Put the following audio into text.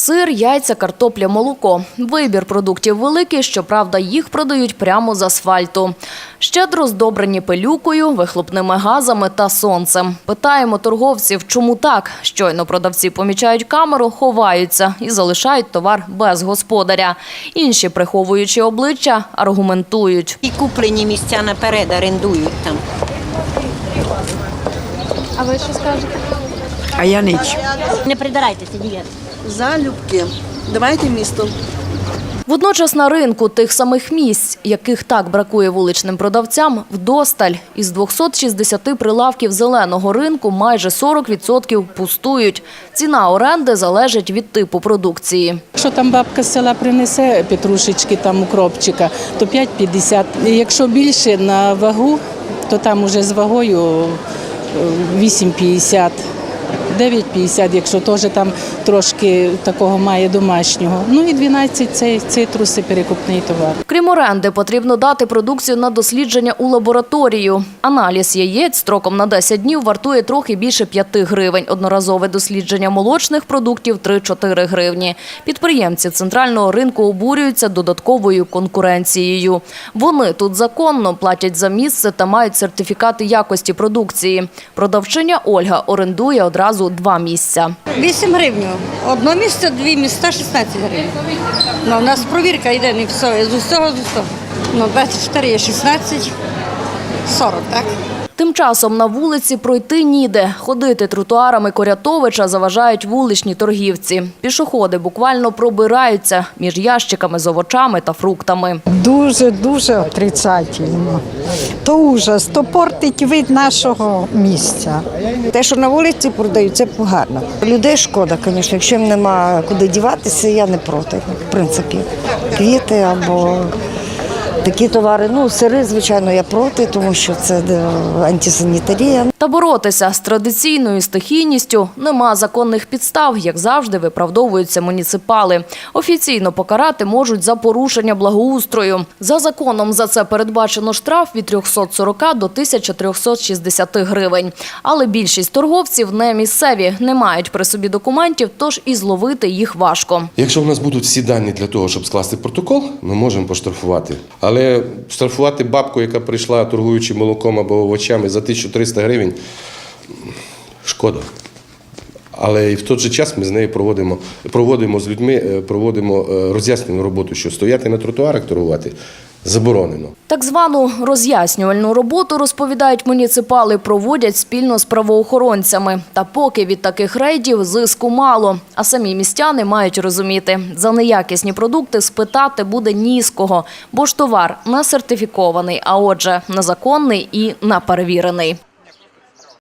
Сир, яйця, картопля, молоко. Вибір продуктів великий, щоправда, їх продають прямо з асфальту. Щедро здобрені пилюкою, вихлопними газами та сонцем. Питаємо торговців, чому так? Щойно продавці помічають камеру, ховаються і залишають товар без господаря. Інші, приховуючи обличчя, аргументують. І куплені місця наперед орендують там. А ви що скажете? А я ніч. Не придирайтеся, дівчата. Залюбки. Давайте місто. Водночас на ринку тих самих місць, яких так бракує вуличним продавцям, вдосталь. Із 260 прилавків зеленого ринку майже 40% пустують. Ціна оренди залежить від типу продукції. Якщо там бабка з села принесе петрушечки, там укропчика, то 5,50. І Якщо більше на вагу, то там уже з вагою е, 8,50. 9,50, якщо теж там трошки такого має домашнього. Ну і 12 це цитруси, перекупний товар. Крім оренди, потрібно дати продукцію на дослідження у лабораторію. Аналіз яєць строком на 10 днів вартує трохи більше 5 гривень. Одноразове дослідження молочних продуктів – 3-4 гривні. Підприємці центрального ринку обурюються додатковою конкуренцією. Вони тут законно платять за місце та мають сертифікати якості продукції. Продавчиня Ольга орендує одразу два місця. 8 гривень. Одно місце, дві місця, 16 гривень. Ну, у нас провірка йде не все, з усього з усього. Ну, 24 є 16, 40, так? Тим часом на вулиці пройти ніде. Ходити тротуарами Корятовича заважають вуличні торгівці. Пішоходи буквально пробираються між ящиками з овочами та фруктами. Дуже дуже отрицательно. То ужас, то портить вид нашого місця. Те, що на вулиці продають, це погано. Людей шкода, звісно. Якщо їм нема куди діватися, я не проти. В принципі, квіти або такі товари. Ну, сири, звичайно, я проти, тому що це е, антисанітарія. Та боротися з традиційною стихійністю нема законних підстав, як завжди виправдовуються муніципали. Офіційно покарати можуть за порушення благоустрою. За законом за це передбачено штраф від 340 до 1360 гривень. Але більшість торговців не місцеві, не мають при собі документів, тож і зловити їх важко. Якщо в нас будуть всі дані для того, щоб скласти протокол, ми можемо поштрафувати. Але штрафувати бабку, яка прийшла торгуючи молоком або овочами за 1300 гривень, шкода. Але і в той же час ми з нею проводимо, проводимо з людьми, е, проводимо е, роз'яснену роботу, що стояти на тротуарах торгувати заборонено. Так звану роз'яснювальну роботу, розповідають муніципали, проводять спільно з правоохоронцями. Та поки від таких рейдів зиску мало. А самі містяни мають розуміти, за неякісні продукти спитати буде ні з кого, бо ж товар не сертифікований, а отже, незаконний і неперевірений.